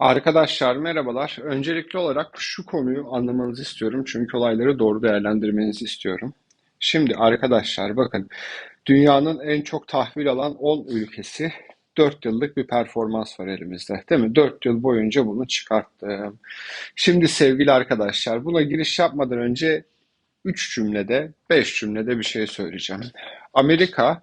Arkadaşlar merhabalar. Öncelikli olarak şu konuyu anlamanızı istiyorum. Çünkü olayları doğru değerlendirmenizi istiyorum. Şimdi arkadaşlar bakın dünyanın en çok tahvil alan 10 ülkesi 4 yıllık bir performans var elimizde. Değil mi? 4 yıl boyunca bunu çıkarttım. Şimdi sevgili arkadaşlar buna giriş yapmadan önce 3 cümlede, 5 cümlede bir şey söyleyeceğim. Amerika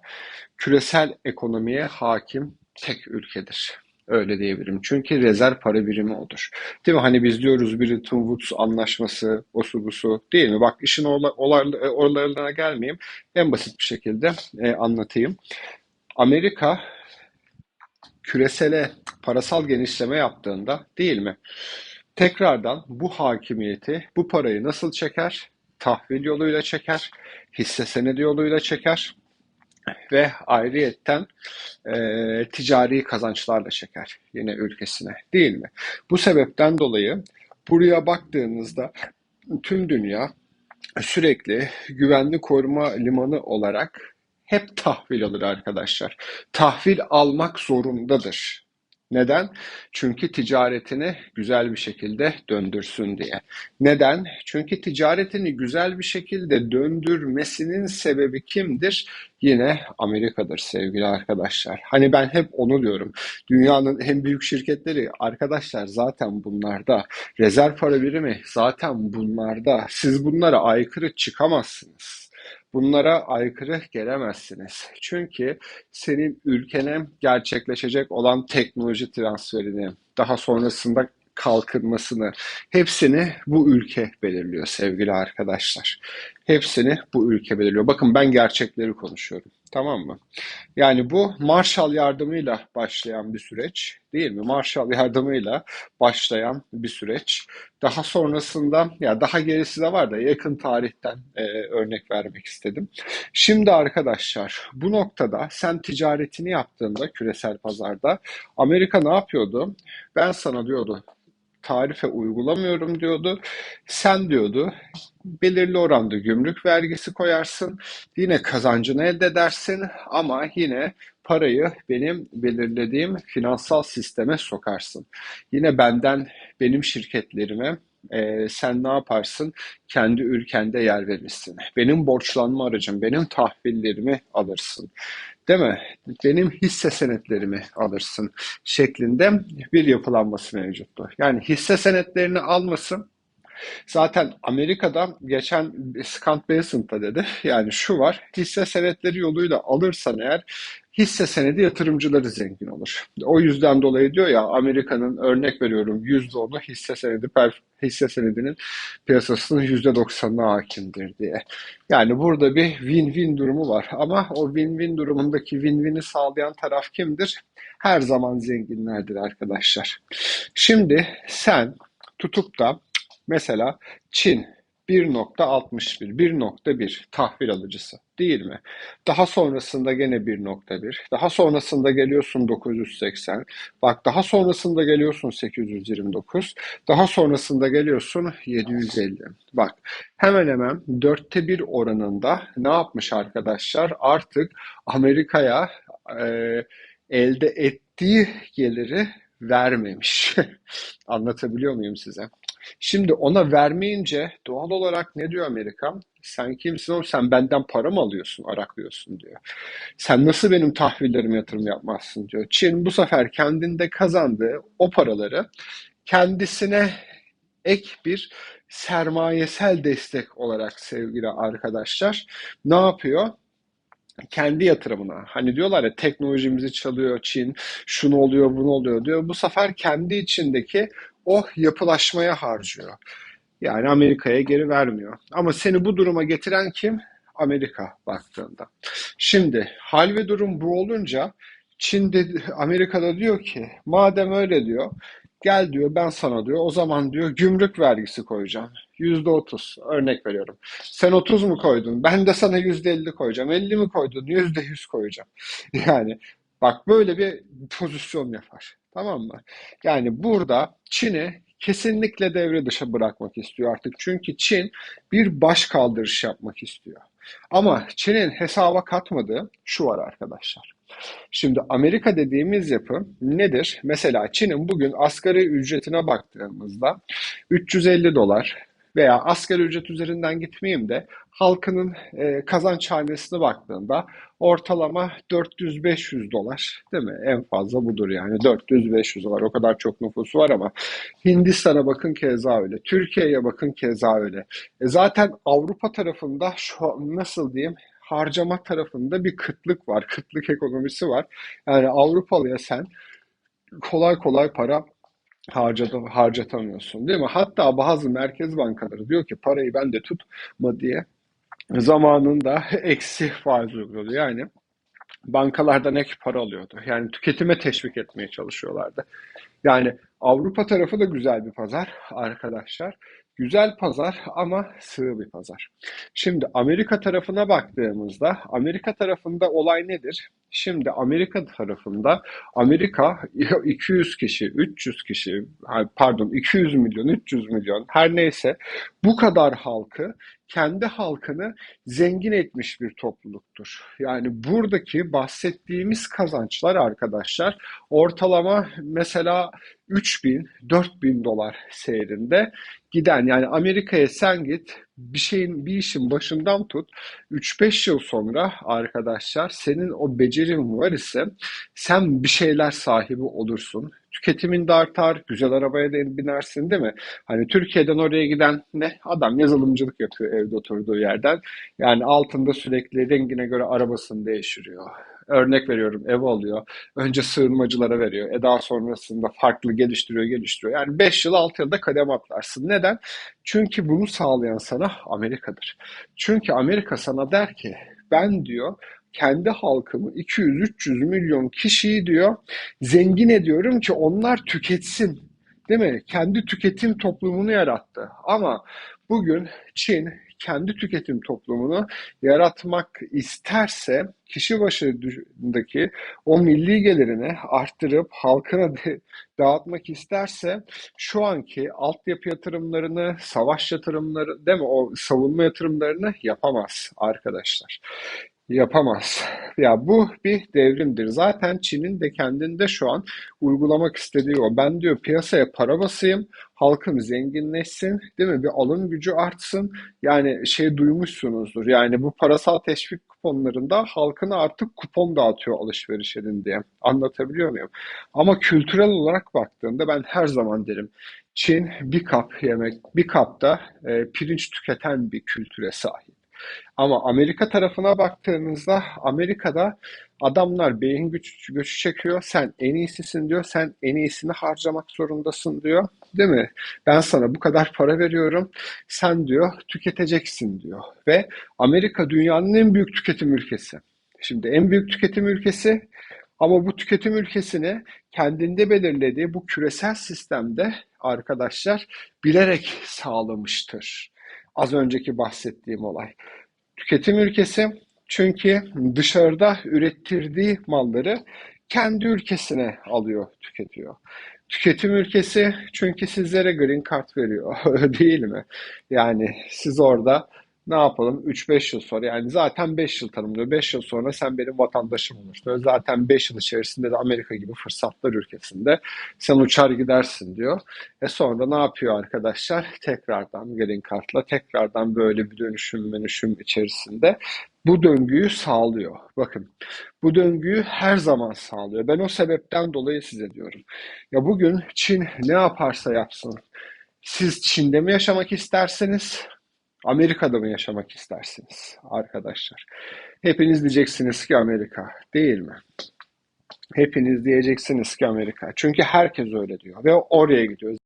küresel ekonomiye hakim tek ülkedir. Öyle diyebilirim. Çünkü rezerv para birimi odur. Değil mi? Hani biz diyoruz Bretton Woods anlaşması, osu busu değil mi? Bak işin oralarına gelmeyeyim. En basit bir şekilde e, anlatayım. Amerika küresele parasal genişleme yaptığında değil mi? Tekrardan bu hakimiyeti, bu parayı nasıl çeker? Tahvil yoluyla çeker, hisse senedi yoluyla çeker ve ayrıyetten e, ticari kazançlarla çeker yine ülkesine değil mi? Bu sebepten dolayı buraya baktığınızda tüm dünya sürekli güvenli koruma limanı olarak hep tahvil alır arkadaşlar. Tahvil almak zorundadır. Neden? Çünkü ticaretini güzel bir şekilde döndürsün diye. Neden? Çünkü ticaretini güzel bir şekilde döndürmesinin sebebi kimdir? Yine Amerika'dır sevgili arkadaşlar. Hani ben hep onu diyorum. Dünyanın en büyük şirketleri arkadaşlar zaten bunlarda. Rezerv para birimi zaten bunlarda. Siz bunlara aykırı çıkamazsınız. Bunlara aykırı gelemezsiniz. Çünkü senin ülkene gerçekleşecek olan teknoloji transferini, daha sonrasında kalkınmasını hepsini bu ülke belirliyor sevgili arkadaşlar. Hepsini bu ülke belirliyor. Bakın ben gerçekleri konuşuyorum. Tamam mı? Yani bu Marshall yardımıyla başlayan bir süreç değil mi? Marshall yardımıyla başlayan bir süreç. Daha sonrasında ya daha gerisi de var da yakın tarihten e, örnek vermek istedim. Şimdi arkadaşlar bu noktada sen ticaretini yaptığında küresel pazarda Amerika ne yapıyordu? Ben sana diyordu tarife uygulamıyorum diyordu. Sen diyordu belirli oranda gümrük vergisi koyarsın. Yine kazancını elde edersin ama yine parayı benim belirlediğim finansal sisteme sokarsın. Yine benden benim şirketlerime e, sen ne yaparsın? Kendi ülkende yer verirsin. Benim borçlanma aracım, benim tahvillerimi alırsın. Değil mi? Benim hisse senetlerimi alırsın şeklinde bir yapılanması mevcuttu. Yani hisse senetlerini almasın Zaten Amerika'da geçen Scott Bessent'a dedi. Yani şu var. Hisse senetleri yoluyla alırsan eğer hisse senedi yatırımcıları zengin olur. O yüzden dolayı diyor ya Amerika'nın örnek veriyorum %10'u hisse senedi hisse senedinin piyasasının %90'ına hakimdir diye. Yani burada bir win-win durumu var ama o win-win durumundaki win-win'i sağlayan taraf kimdir? Her zaman zenginlerdir arkadaşlar. Şimdi sen tutup da Mesela Çin 1.61, 1.1 tahvil alıcısı değil mi? Daha sonrasında gene 1.1, daha sonrasında geliyorsun 980, bak daha sonrasında geliyorsun 829, daha sonrasında geliyorsun 750. Bak hemen hemen dörtte bir oranında ne yapmış arkadaşlar? Artık Amerika'ya e, elde ettiği geliri vermemiş. Anlatabiliyor muyum size? Şimdi ona vermeyince doğal olarak ne diyor Amerika? Sen kimsin oğlum? Sen benden para mı alıyorsun, araklıyorsun diyor. Sen nasıl benim tahvillerime yatırım yapmazsın diyor. Çin bu sefer kendinde kazandığı o paraları kendisine ek bir sermayesel destek olarak sevgili arkadaşlar ne yapıyor? kendi yatırımına. Hani diyorlar ya teknolojimizi çalıyor Çin, şunu oluyor, bunu oluyor diyor. Bu sefer kendi içindeki o yapılaşmaya harcıyor. Yani Amerika'ya geri vermiyor. Ama seni bu duruma getiren kim? Amerika baktığında. Şimdi hal ve durum bu olunca Çin de, Amerika'da diyor ki madem öyle diyor gel diyor ben sana diyor o zaman diyor gümrük vergisi koyacağım. Yüzde otuz örnek veriyorum. Sen otuz mu koydun? Ben de sana yüzde elli koyacağım. Elli mi koydun? Yüzde yüz koyacağım. Yani bak böyle bir pozisyon yapar. Tamam mı? Yani burada Çin'i kesinlikle devre dışı bırakmak istiyor artık. Çünkü Çin bir baş kaldırış yapmak istiyor. Ama Çin'in hesaba katmadığı şu var arkadaşlar. Şimdi Amerika dediğimiz yapı nedir? Mesela Çin'in bugün asgari ücretine baktığımızda 350 dolar veya asgari ücret üzerinden gitmeyeyim de halkının e, kazanç hanesine baktığında ortalama 400-500 dolar değil mi? En fazla budur yani 400-500 dolar. O kadar çok nüfusu var ama Hindistan'a bakın keza öyle. Türkiye'ye bakın keza öyle. E zaten Avrupa tarafında şu nasıl diyeyim harcama tarafında bir kıtlık var. Kıtlık ekonomisi var. Yani Avrupalıya sen kolay kolay para harcata, harcatamıyorsun değil mi? Hatta bazı merkez bankaları diyor ki parayı bende tutma diye zamanında eksi faiz uyguluyordu. Yani bankalardan ek para alıyordu. Yani tüketime teşvik etmeye çalışıyorlardı. Yani Avrupa tarafı da güzel bir pazar arkadaşlar. Güzel pazar ama sığ bir pazar. Şimdi Amerika tarafına baktığımızda Amerika tarafında olay nedir? Şimdi Amerika tarafında Amerika 200 kişi, 300 kişi, pardon 200 milyon, 300 milyon her neyse bu kadar halkı kendi halkını zengin etmiş bir topluluktur. Yani buradaki bahsettiğimiz kazançlar arkadaşlar ortalama mesela 3000, 4000 dolar seyrinde giden yani Amerika'ya sen git bir şeyin bir işin başından tut 3-5 yıl sonra arkadaşlar senin o becerin var ise sen bir şeyler sahibi olursun. Tüketimin de artar, güzel arabaya da binersin değil mi? Hani Türkiye'den oraya giden ne? Adam yazılımcılık yapıyor evde oturduğu yerden. Yani altında sürekli rengine göre arabasını değiştiriyor. Örnek veriyorum ev alıyor. Önce sığınmacılara veriyor. E daha sonrasında farklı geliştiriyor, geliştiriyor. Yani 5 yıl 6 yılda kadem atlarsın. Neden? Çünkü bunu sağlayan sana Amerika'dır. Çünkü Amerika sana der ki ben diyor kendi halkımı 200-300 milyon kişiyi diyor zengin ediyorum ki onlar tüketsin. Değil mi? Kendi tüketim toplumunu yarattı. Ama bugün Çin kendi tüketim toplumunu yaratmak isterse kişi başındaki o milli gelirini arttırıp halkına dağıtmak isterse şu anki altyapı yatırımlarını, savaş yatırımları değil mi o savunma yatırımlarını yapamaz arkadaşlar. Yapamaz. Ya bu bir devrimdir. Zaten Çin'in de kendinde şu an uygulamak istediği o. Ben diyor piyasaya para basayım, halkım zenginleşsin, değil mi? Bir alım gücü artsın. Yani şey duymuşsunuzdur. Yani bu parasal teşvik kuponlarında halkına artık kupon dağıtıyor alışveriş edin diye. Anlatabiliyor muyum? Ama kültürel olarak baktığında ben her zaman derim. Çin bir kap yemek, bir kapta e, pirinç tüketen bir kültüre sahip. Ama Amerika tarafına baktığınızda Amerika'da adamlar beyin güç, göçü çekiyor. Sen en iyisisin diyor. Sen en iyisini harcamak zorundasın diyor. Değil mi? Ben sana bu kadar para veriyorum. Sen diyor tüketeceksin diyor. Ve Amerika dünyanın en büyük tüketim ülkesi. Şimdi en büyük tüketim ülkesi ama bu tüketim ülkesini kendinde belirlediği bu küresel sistemde arkadaşlar bilerek sağlamıştır. Az önceki bahsettiğim olay. Tüketim ülkesi çünkü dışarıda ürettirdiği malları kendi ülkesine alıyor, tüketiyor. Tüketim ülkesi çünkü sizlere green card veriyor, değil mi? Yani siz orada ne yapalım 3-5 yıl sonra yani zaten 5 yıl tanımlıyor. 5 yıl sonra sen benim vatandaşım olursun. Zaten 5 yıl içerisinde de Amerika gibi fırsatlar ülkesinde sen uçar gidersin diyor. E sonra ne yapıyor arkadaşlar? Tekrardan gelin kartla tekrardan böyle bir dönüşüm dönüşüm içerisinde bu döngüyü sağlıyor. Bakın bu döngüyü her zaman sağlıyor. Ben o sebepten dolayı size diyorum. Ya bugün Çin ne yaparsa yapsın siz Çin'de mi yaşamak isterseniz Amerika'da mı yaşamak istersiniz arkadaşlar? Hepiniz diyeceksiniz ki Amerika değil mi? Hepiniz diyeceksiniz ki Amerika. Çünkü herkes öyle diyor ve oraya gidiyor.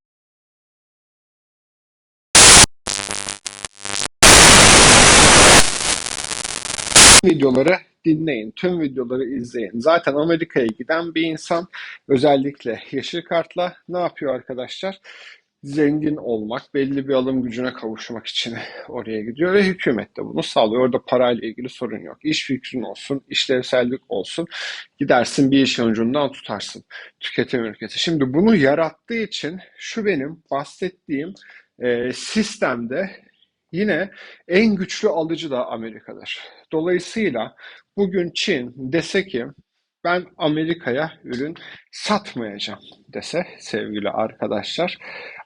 videoları dinleyin, tüm videoları izleyin. Zaten Amerika'ya giden bir insan özellikle yeşil kartla ne yapıyor arkadaşlar? Zengin olmak, belli bir alım gücüne kavuşmak için oraya gidiyor ve hükümet de bunu sağlıyor. Orada parayla ilgili sorun yok. İş fikrin olsun, işlevsellik olsun. Gidersin bir işin ucundan tutarsın. Tüketim ülkesi. Şimdi bunu yarattığı için şu benim bahsettiğim e, sistemde yine en güçlü alıcı da Amerika'dır. Dolayısıyla bugün Çin dese ki ben Amerika'ya ürün satmayacağım dese sevgili arkadaşlar,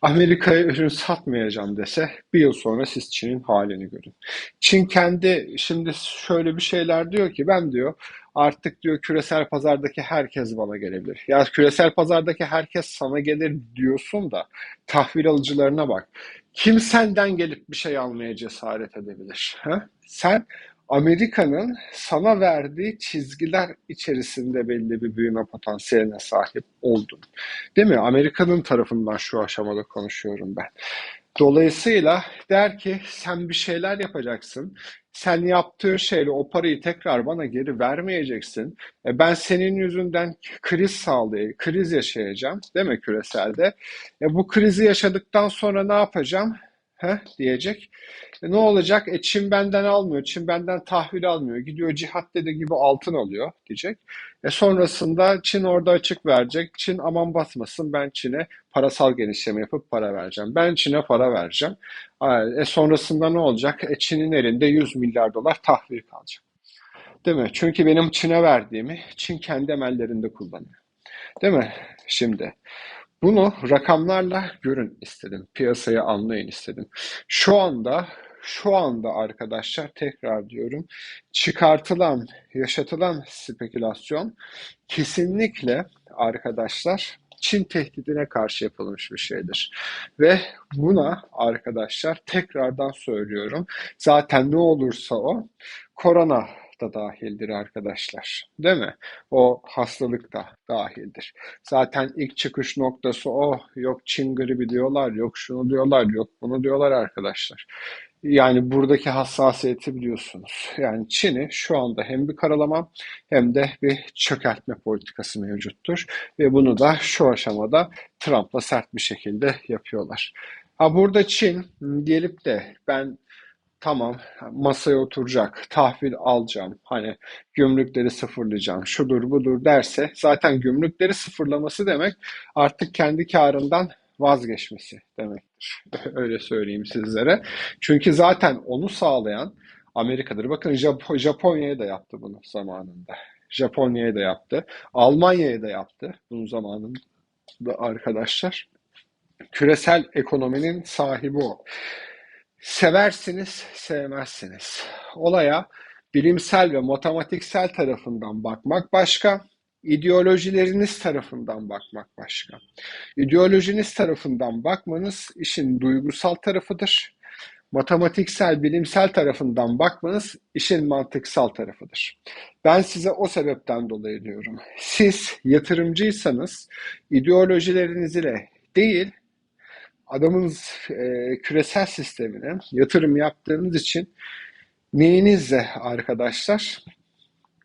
Amerika'ya ürün satmayacağım dese bir yıl sonra siz Çin'in halini görün. Çin kendi şimdi şöyle bir şeyler diyor ki ben diyor artık diyor küresel pazardaki herkes bana gelebilir. Ya küresel pazardaki herkes sana gelir diyorsun da tahvil alıcılarına bak. Kim senden gelip bir şey almaya cesaret edebilir? Ha? Sen Amerika'nın sana verdiği çizgiler içerisinde belli bir büyüme potansiyeline sahip oldun. Değil mi? Amerika'nın tarafından şu aşamada konuşuyorum ben. Dolayısıyla der ki sen bir şeyler yapacaksın. Sen yaptığın şeyle o parayı tekrar bana geri vermeyeceksin. E ben senin yüzünden kriz sağlayayım, kriz yaşayacağım değil mi küreselde? E bu krizi yaşadıktan sonra ne yapacağım? Heh, diyecek. E ne olacak? E Çin benden almıyor, Çin benden tahvil almıyor. Gidiyor cihat dediği gibi altın alıyor diyecek. E sonrasında Çin orada açık verecek. Çin aman basmasın ben Çin'e parasal genişleme yapıp para vereceğim. Ben Çin'e para vereceğim. E sonrasında ne olacak? E Çin'in elinde 100 milyar dolar tahvil kalacak. Değil mi? Çünkü benim Çin'e verdiğimi Çin kendi emellerinde kullanıyor. Değil mi? Şimdi bunu rakamlarla görün istedim. Piyasayı anlayın istedim. Şu anda şu anda arkadaşlar tekrar diyorum çıkartılan, yaşatılan spekülasyon kesinlikle arkadaşlar Çin tehdidine karşı yapılmış bir şeydir. Ve buna arkadaşlar tekrardan söylüyorum. Zaten ne olursa o korona da dahildir arkadaşlar. Değil mi? O hastalık da dahildir. Zaten ilk çıkış noktası o. Yok Çin gribi diyorlar, yok şunu diyorlar, yok bunu diyorlar arkadaşlar. Yani buradaki hassasiyeti biliyorsunuz. Yani Çin'i şu anda hem bir karalama hem de bir çökertme politikası mevcuttur. Ve bunu da şu aşamada Trump'la sert bir şekilde yapıyorlar. Ha burada Çin gelip de ben tamam masaya oturacak, tahvil alacağım, hani gümrükleri sıfırlayacağım, şudur budur derse zaten gümrükleri sıfırlaması demek artık kendi karından vazgeçmesi demektir. Öyle söyleyeyim sizlere. Çünkü zaten onu sağlayan Amerika'dır. Bakın Jap Japonya'ya da yaptı bunu zamanında. Japonya'ya da yaptı. Almanya'ya da yaptı bunun zamanında arkadaşlar. Küresel ekonominin sahibi o. Seversiniz, sevmezsiniz. Olaya bilimsel ve matematiksel tarafından bakmak başka, ideolojileriniz tarafından bakmak başka. İdeolojiniz tarafından bakmanız işin duygusal tarafıdır. Matematiksel, bilimsel tarafından bakmanız işin mantıksal tarafıdır. Ben size o sebepten dolayı diyorum. Siz yatırımcıysanız ideolojileriniz ile değil, adamınız e, küresel sistemine yatırım yaptığınız için neyinizle arkadaşlar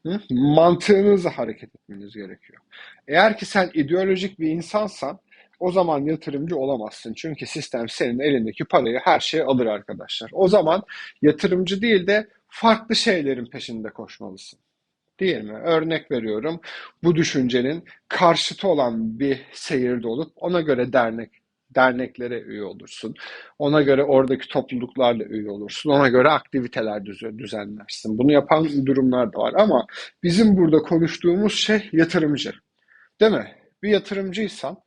hı? mantığınızla hareket etmeniz gerekiyor. Eğer ki sen ideolojik bir insansan o zaman yatırımcı olamazsın. Çünkü sistem senin elindeki parayı her şeye alır arkadaşlar. O zaman yatırımcı değil de farklı şeylerin peşinde koşmalısın. Değil mi? Örnek veriyorum. Bu düşüncenin karşıtı olan bir seyirde olup ona göre dernek derneklere üye olursun. Ona göre oradaki topluluklarla üye olursun. Ona göre aktiviteler düzenlersin. Bunu yapan durumlar da var ama bizim burada konuştuğumuz şey yatırımcı. Değil mi? Bir yatırımcıysan